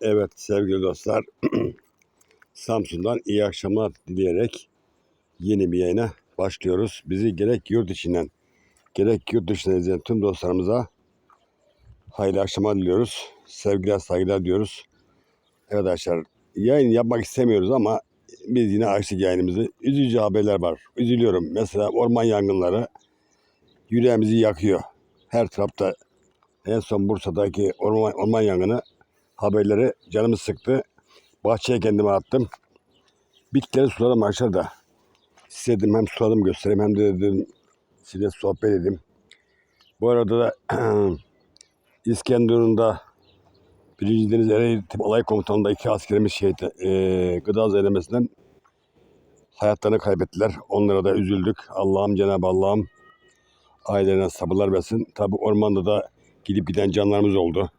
Evet sevgili dostlar. Samsun'dan iyi akşamlar dileyerek yeni bir yayına başlıyoruz. Bizi gerek yurt içinden gerek yurt dışından izleyen tüm dostlarımıza hayırlı akşamlar diliyoruz. Sevgiler saygılar diyoruz. Evet arkadaşlar yayın yapmak istemiyoruz ama biz yine açtık yayınımızı. Üzücü haberler var. Üzülüyorum. Mesela orman yangınları yüreğimizi yakıyor. Her tarafta en son Bursa'daki orman, orman yangını haberleri canımı sıktı. Bahçeye kendime attım. Bitkileri suladım arkadaşlar da. Size dedim hem suladım göstereyim hem de dedim size sohbet edeyim. Bu arada da İskenderun'da Birinci Deniz Ereğli Alay Komutanı'nda iki askerimiz şehit e, gıda zehirlemesinden hayatlarını kaybettiler. Onlara da üzüldük. Allah'ım Cenab-ı Allah'ım ailelerine sabırlar versin. Tabi ormanda da gidip giden canlarımız oldu.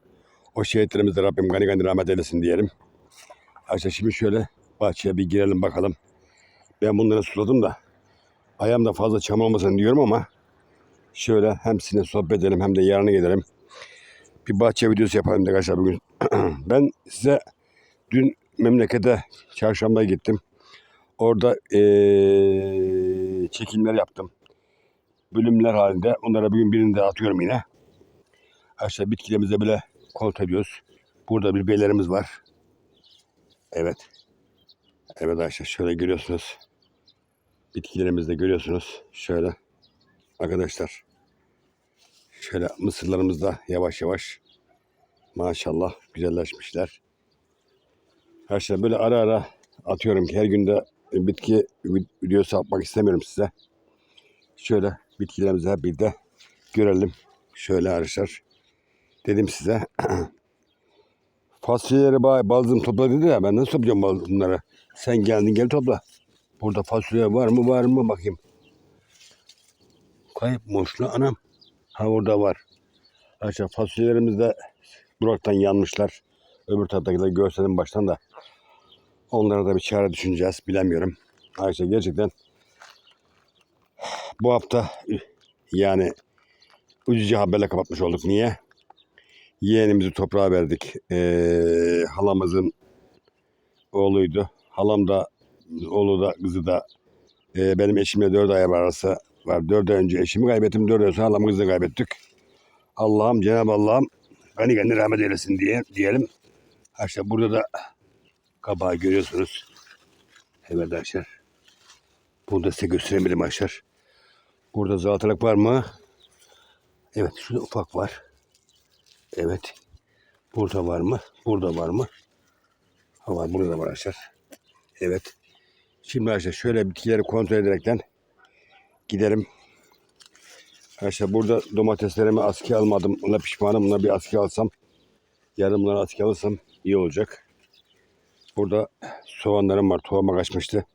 O şehitlerimize Rabbim gani gani rahmet eylesin diyelim. Arkadaşlar şimdi şöyle bahçeye bir girelim bakalım. Ben bunları suladım da ayağım da fazla çam olmasın diyorum ama şöyle hem sizinle sohbet edelim hem de yarına gidelim. Bir bahçe videosu yapalım arkadaşlar bugün. ben size dün memlekete çarşamba gittim. Orada eee, çekimler yaptım. Bölümler halinde. Onlara bugün birini de atıyorum yine. Aşağı bitkilerimize bile kontrol ediyoruz. Burada bir beylerimiz var. Evet. Evet arkadaşlar şöyle görüyorsunuz. Bitkilerimizi de görüyorsunuz. Şöyle. Arkadaşlar. Şöyle mısırlarımız da yavaş yavaş maşallah güzelleşmişler. Arkadaşlar böyle ara ara atıyorum ki her günde bitki videosu atmak istemiyorum size. Şöyle bitkilerimizi hep bir de görelim. Şöyle arkadaşlar. Dedim size fasulyeleri balzım topla dedi ya ben nasıl toplayacağım bunları? Sen geldin gel topla. Burada fasulye var mı var mı bakayım. Kayıp moşlu anam. Ha orada var. Arkadaşlar fasulyelerimiz de duraktan yanmışlar. Öbür taraftakileri göstereyim baştan da. Onlara da bir çare düşüneceğiz. Bilemiyorum. Arkadaşlar gerçekten bu hafta yani üzücü haberle kapatmış olduk. Niye? Yeğenimizi toprağa verdik. Ee, halamızın oğluydu. Halam da oğlu da kızı da ee, benim eşimle dört ay arası var. Dört ay önce eşimi kaybettim. Dört ay sonra halamı kızını kaybettik. Allah'ım Cenab-ı Allah'ım gani gani rahmet eylesin diye diyelim. İşte burada da kabağı görüyorsunuz. Evet arkadaşlar. Burada size gösteremedim arkadaşlar. Burada zalatalık var mı? Evet şurada ufak var. Evet. Burada var mı? Burada var mı? Ha var burada da var arkadaşlar. Evet. Şimdi arkadaşlar şöyle bitkileri kontrol ederekten gidelim. Arkadaşlar burada domateslerimi askıya almadım. Ona pişmanım. Buna bir askıya alsam. Yarın bunları askıya alırsam iyi olacak. Burada soğanlarım var. Tohuma kaçmıştı.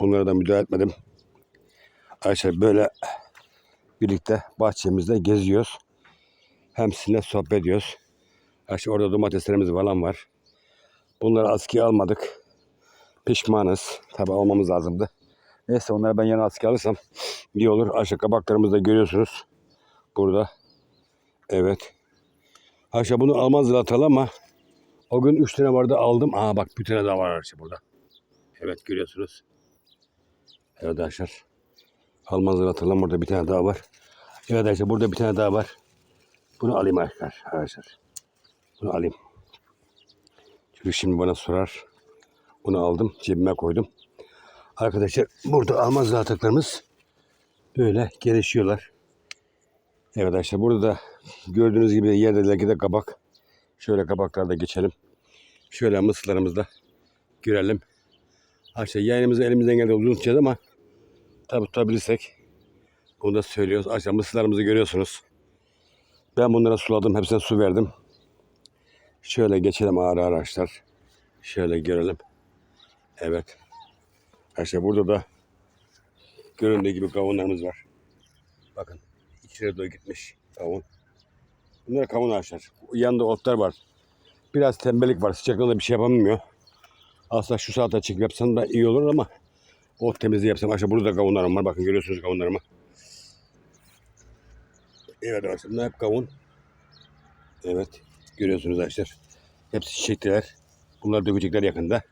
Bunlara da müdahale etmedim. Arkadaşlar böyle birlikte bahçemizde geziyoruz. Hem sizinle sohbet ediyoruz. Arkadaşlar orada domateslerimiz falan var. Bunları askıya almadık. Pişmanız. Tabi almamız lazımdı. Neyse onları ben yana askıya alırsam iyi olur. Aşağı kabaklarımızı da görüyorsunuz. Burada. Evet. Aşağı bunu almaz atalım ama o gün 3 tane vardı aldım. Aa bak bir tane daha var arkadaşlar burada. Evet görüyorsunuz. Evet arkadaşlar. Almazlar atalım burada bir tane daha var. Evet arkadaşlar burada bir tane daha var. Bunu alayım arkadaşlar. Bunu alayım. Çünkü şimdi bana sorar. Bunu aldım cebime koydum. Arkadaşlar burada almaz ataklarımız böyle gelişiyorlar. Evet arkadaşlar burada da gördüğünüz gibi yerde de kabak. Şöyle kabaklarda geçelim. Şöyle mısırlarımızı da görelim. Arkadaşlar yayınımızı elimizden geldiği uzun ama tabi tutabilirsek bunu da söylüyoruz. Arkadaşlar mısırlarımızı görüyorsunuz. Ben bunlara suladım. Hepsine su verdim. Şöyle geçelim ağır arkadaşlar. Şöyle görelim. Evet. Arkadaşlar burada da göründüğü gibi kavunlarımız var. Bakın içeri doğru gitmiş kavun. Bunlar kavun ağaçlar. Yanında otlar var. Biraz tembellik var. Sıcakta bir şey yapamıyor. Aslında şu saate çıkıp yapsam da iyi olur ama ot temizliği yapsam. Arkadaşlar burada da kavunlarım var. Bakın görüyorsunuz kavunlarımı. Evet bunlar hep kavun. Evet görüyorsunuz arkadaşlar. Hepsi çiçektiler. Bunlar dökecekler yakında.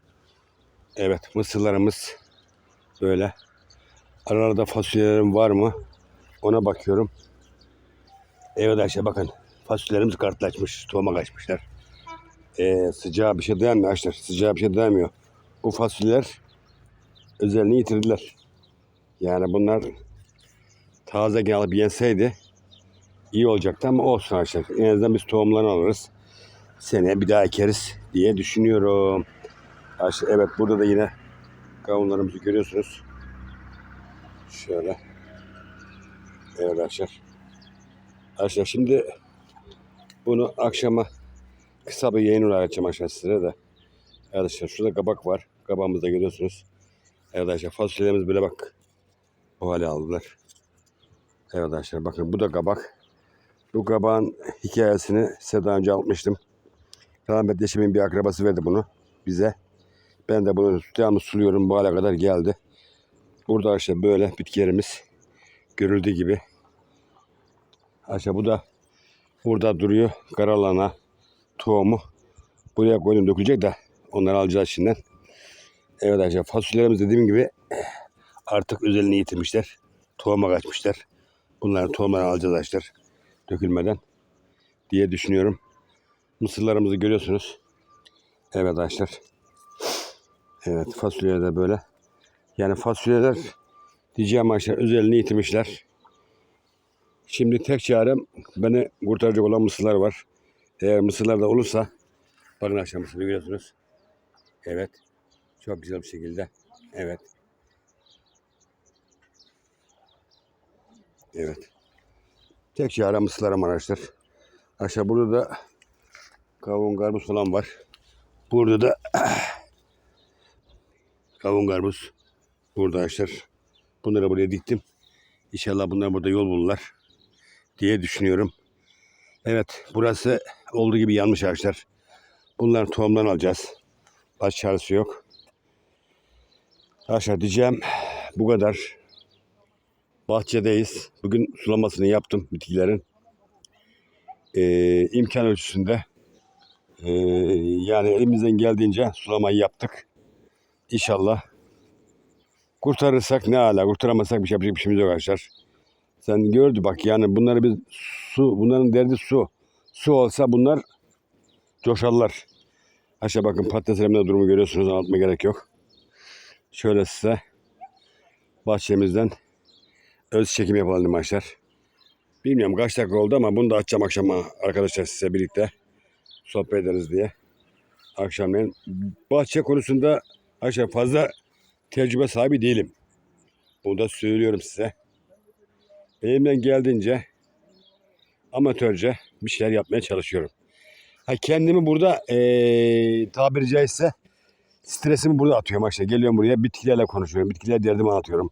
Evet mısırlarımız böyle. Aralarda fasulyelerim var mı? Ona bakıyorum. Evet arkadaşlar bakın. Fasulyelerimiz kartlaşmış. Tohuma kaçmışlar. Ee, sıcağa bir şey dayanmıyor arkadaşlar. Sıcağa bir şey dayanmıyor. Bu fasulyeler özelliğini yitirdiler. Yani bunlar taze alıp yenseydi iyi olacaktı ama olsun arkadaşlar. En azından biz tohumlarını alırız. Seneye bir daha ekeriz diye düşünüyorum. Arkadaşlar evet burada da yine kavunlarımızı görüyorsunuz. Şöyle. Evet arkadaşlar. Arkadaşlar şimdi bunu akşama kısa bir yayın olarak açacağım arkadaşlar size de. Arkadaşlar şurada kabak var. Kabağımızı da görüyorsunuz. Evet arkadaşlar fasulyelerimiz böyle bak. O hale aldılar. Evet arkadaşlar bakın bu da kabak. Bu kabağın hikayesini size daha önce anlatmıştım. Rahmetli eşimin bir akrabası verdi bunu bize. Ben de bunu devamlı suluyorum. Bu hale kadar geldi. Burada işte böyle bitkilerimiz görüldüğü gibi. Aşağı bu da burada duruyor. Karalana tohumu. Buraya koydum dökülecek de onları alacağız şimdiden. Evet arkadaşlar fasulyelerimiz dediğim gibi artık özelliğini yitirmişler. Tohuma kaçmışlar. Bunların tohumlarını alacağız arkadaşlar. Dökülmeden diye düşünüyorum. Mısırlarımızı görüyorsunuz. Evet arkadaşlar. Evet fasulyeler de böyle. Yani fasulyeler diyeceğim arkadaşlar özelliğini yitirmişler. Şimdi tek çarem beni kurtaracak olan mısırlar var. Eğer mısırlar da olursa bakın arkadaşlar mısırı görüyorsunuz. Evet. Çok güzel bir şekilde. Evet. Evet. Tek çare mısırlarım arkadaşlar. Aşağı burada da kavun karpuz falan var. Burada da kavun karpuz. Burada arkadaşlar. Bunları buraya diktim. İnşallah bunlar burada yol bulurlar diye düşünüyorum. Evet burası olduğu gibi yanmış arkadaşlar. Bunların tohumlarını alacağız. Başka çaresi yok. Arkadaşlar diyeceğim bu kadar. Bahçedeyiz. Bugün sulamasını yaptım bitkilerin. Ee, imkan ölçüsünde. Ee, yani elimizden geldiğince sulamayı yaptık. İnşallah kurtarırsak ne ala kurtaramazsak bir şey yapacak bir şeyimiz yok arkadaşlar. Sen gördü bak yani bunları biz su bunların derdi su. Su olsa bunlar coşarlar. Aşağı bakın patateslerimde durumu görüyorsunuz anlatma gerek yok. Şöyle size bahçemizden öz çekim yapalım arkadaşlar. Bilmiyorum kaç dakika oldu ama bunu da açacağım akşama arkadaşlar size birlikte sohbet ederiz diye. Akşamleyin bahçe konusunda arkadaşlar fazla tecrübe sahibi değilim. Bunu da söylüyorum size. Elimden geldiğince amatörce bir şeyler yapmaya çalışıyorum. Ha kendimi burada eee tabiri caizse stresimi burada atıyorum arkadaşlar. Geliyorum buraya bitkilerle konuşuyorum. Bitkiler derdimi anlatıyorum.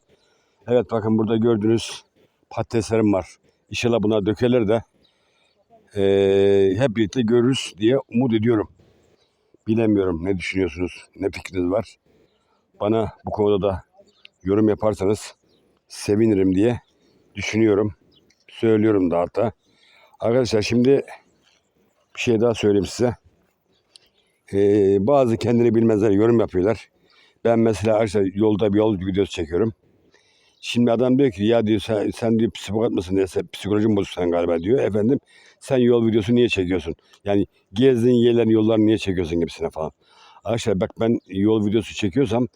Evet bakın burada gördüğünüz patateslerim var. İnşallah bunlar dökerler de eee, hep birlikte görürüz diye umut ediyorum. Bilemiyorum ne düşünüyorsunuz, ne fikriniz var. Bana bu konuda da yorum yaparsanız sevinirim diye düşünüyorum. Söylüyorum da hatta. Arkadaşlar şimdi bir şey daha söyleyeyim size. Ee, bazı kendini bilmezler yorum yapıyorlar. Ben mesela arkadaşlar yolda bir yol videosu çekiyorum. Şimdi adam diyor ki ya diyor sen, sen diyor psikopat mısın diye psikolojin bozuk sen galiba diyor. Efendim sen yol videosu niye çekiyorsun? Yani gezdiğin yerlerin yollarını niye çekiyorsun gibisine falan. Arkadaşlar bak ben yol videosu çekiyorsam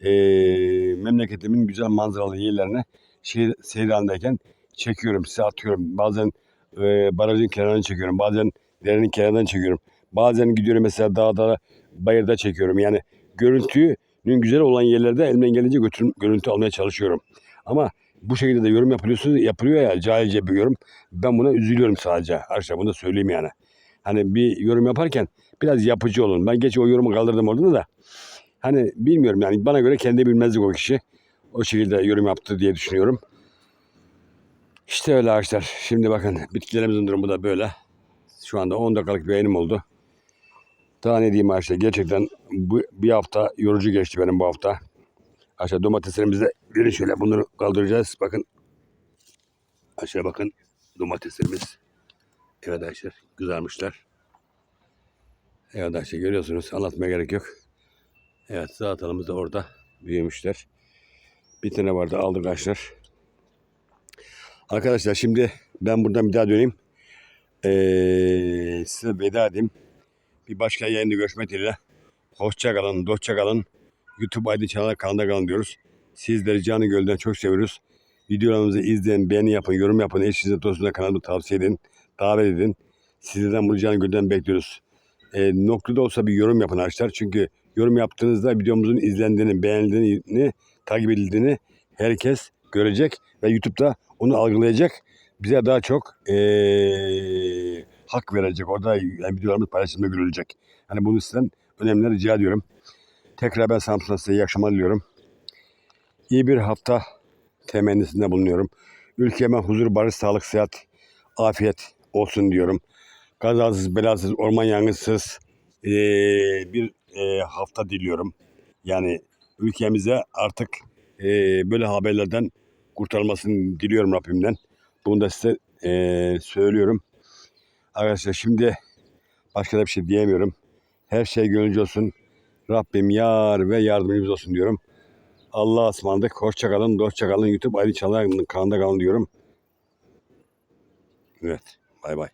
eee, memleketimin güzel manzaralı yerlerine şehir, seyir halindeyken çekiyorum size atıyorum. Bazen eee barajın kenarını çekiyorum. Bazen derenin kenarından çekiyorum. Bazen gidiyorum mesela dağda bayırda çekiyorum. Yani görüntünün güzel olan yerlerde elimden gelince götür, görüntü almaya çalışıyorum. Ama bu şekilde de yorum yapılıyorsunuz, yapılıyor ya cahilce bir yorum. Ben buna üzülüyorum sadece. Arkadaşlar bunu da söyleyeyim yani. Hani bir yorum yaparken biraz yapıcı olun. Ben geç o yorumu kaldırdım orada da. Hani bilmiyorum yani bana göre kendi bilmezlik o kişi. O şekilde yorum yaptı diye düşünüyorum. İşte öyle arkadaşlar. Şimdi bakın bitkilerimizin durumu da böyle. Şu anda 10 dakikalık bir yayınım oldu. Daha ne diyeyim arkadaşlar gerçekten bu bir hafta yorucu geçti benim bu hafta. Aşağı domateslerimizi verin şöyle bunları kaldıracağız. Bakın aşağı bakın domateslerimiz. Evet arkadaşlar kızarmışlar. Evet arkadaşlar görüyorsunuz anlatmaya gerek yok. Evet salatalımız da orada büyümüşler. Bir tane vardı aldık arkadaşlar. Arkadaşlar şimdi ben buradan bir daha döneyim. Ee, size veda edeyim. Bir başka yayında görüşmek dileğiyle. Hoşça kalın, dostça kalın. YouTube Çanalar kanalında kalın diyoruz. Sizleri canı gölden çok seviyoruz. Videolarımızı izleyin, beğeni yapın, yorum yapın. Eşinize, dostunuza kanalımı tavsiye edin, davet edin. Sizlerden bunu canı gölden bekliyoruz. E, noktada olsa bir yorum yapın arkadaşlar. Çünkü yorum yaptığınızda videomuzun izlendiğini, beğenildiğini, takip edildiğini herkes görecek ve YouTube'da onu algılayacak. Bize daha çok eee, hak verecek. Orada yani videolarımız paylaşımda görülecek. Yani bunu sizden önemli rica ediyorum. Tekrar ben Samsun'a size iyi akşamlar diliyorum. İyi bir hafta temennisinde bulunuyorum. Ülkeme huzur, barış, sağlık, sıhhat, afiyet olsun diyorum. Kazasız, belasız, orman yangınsız eee, bir eee, hafta diliyorum. Yani ülkemize artık eee, böyle haberlerden kurtarılmasını diliyorum Rabbimden. Bunu da size eee, söylüyorum. Arkadaşlar şimdi başka da bir şey diyemiyorum. Her şey gönlünce olsun. Rabbim yar ve yardımcımız olsun diyorum. Allah'a ısmarladık. Hoşça kalın, dostça kalın. YouTube Aydın Çalar kanalında kalın diyorum. Evet. Bay bay.